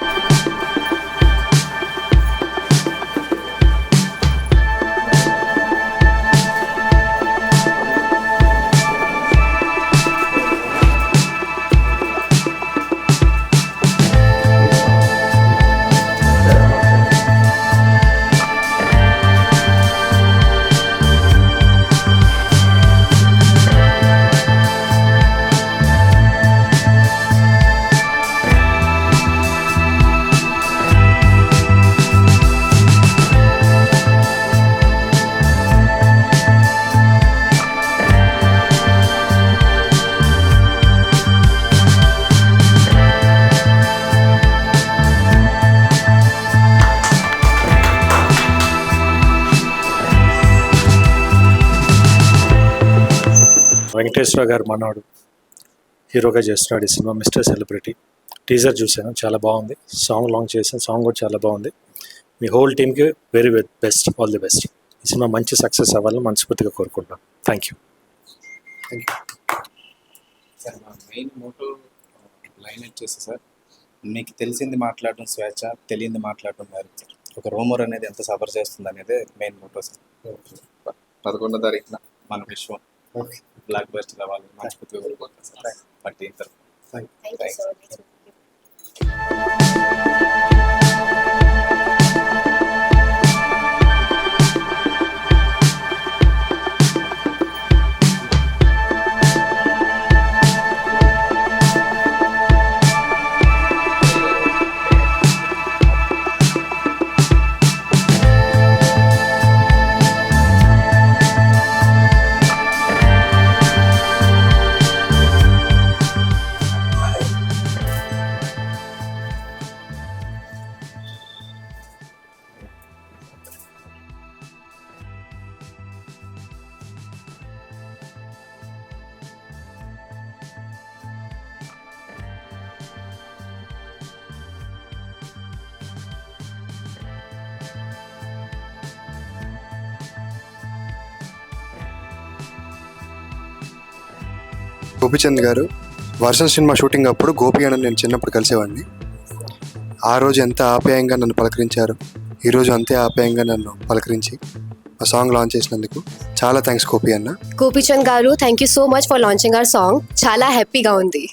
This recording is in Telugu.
you వెంకటేశ్వర గారు మనవాడు హీరోగా చేస్తున్నాడు ఈ సినిమా మిస్టర్ సెలబ్రిటీ. టీజర్ చూశాను చాలా బాగుంది. సాంగ్ లాంచ్ చేశాను సాంగ్ కూడా చాలా బాగుంది. మీ హోల్ టీమ్కి very best all the best. ఈ సినిమా మంచి సక్సెస్ అవ్వాలని మనస్ఫూర్తిగా కోరుకుంటున్నాను thank you. Main motto line వచ్చేసి సార్ మీకు తెలిసింది మాట్లాడడం స్వేచ్ఛ తెలియంది మాట్లాడడం మ్యారేజ్ సార్. ఒక రోమర్ అనేది ఎంత సఫర్ చేస్తుంది అనేది మెయిన్ మోటో సార్. పదకొండో తారీఖున మన విశ్వం. బ్లాక్ బస్టర్ అవ్వాలి. మనస్ఫూర్తిగా కోరుకుంటాం సార్ బట్ టీం తరఫున Thank you. గోపిచంద్ గారు వర్షం సినిమా షూటింగ్ అప్పుడు గోపి అని నేను చిన్నప్పుడు కలిసేవాడిని. ఆ రోజు ఎంత ఆప్యాయంగా నన్ను పలకరించారు. ఈరోజు అంతే ఆప్యాయంగా నన్ను పలకరించి ఆ సాంగ్ లాంచ్ చేసినందుకు చాలా థ్యాంక్స్ గోపి అన్న. గోపిచంద్ గారు thank you so much for launching our song చాలా హ్యాపీగా ఉంది.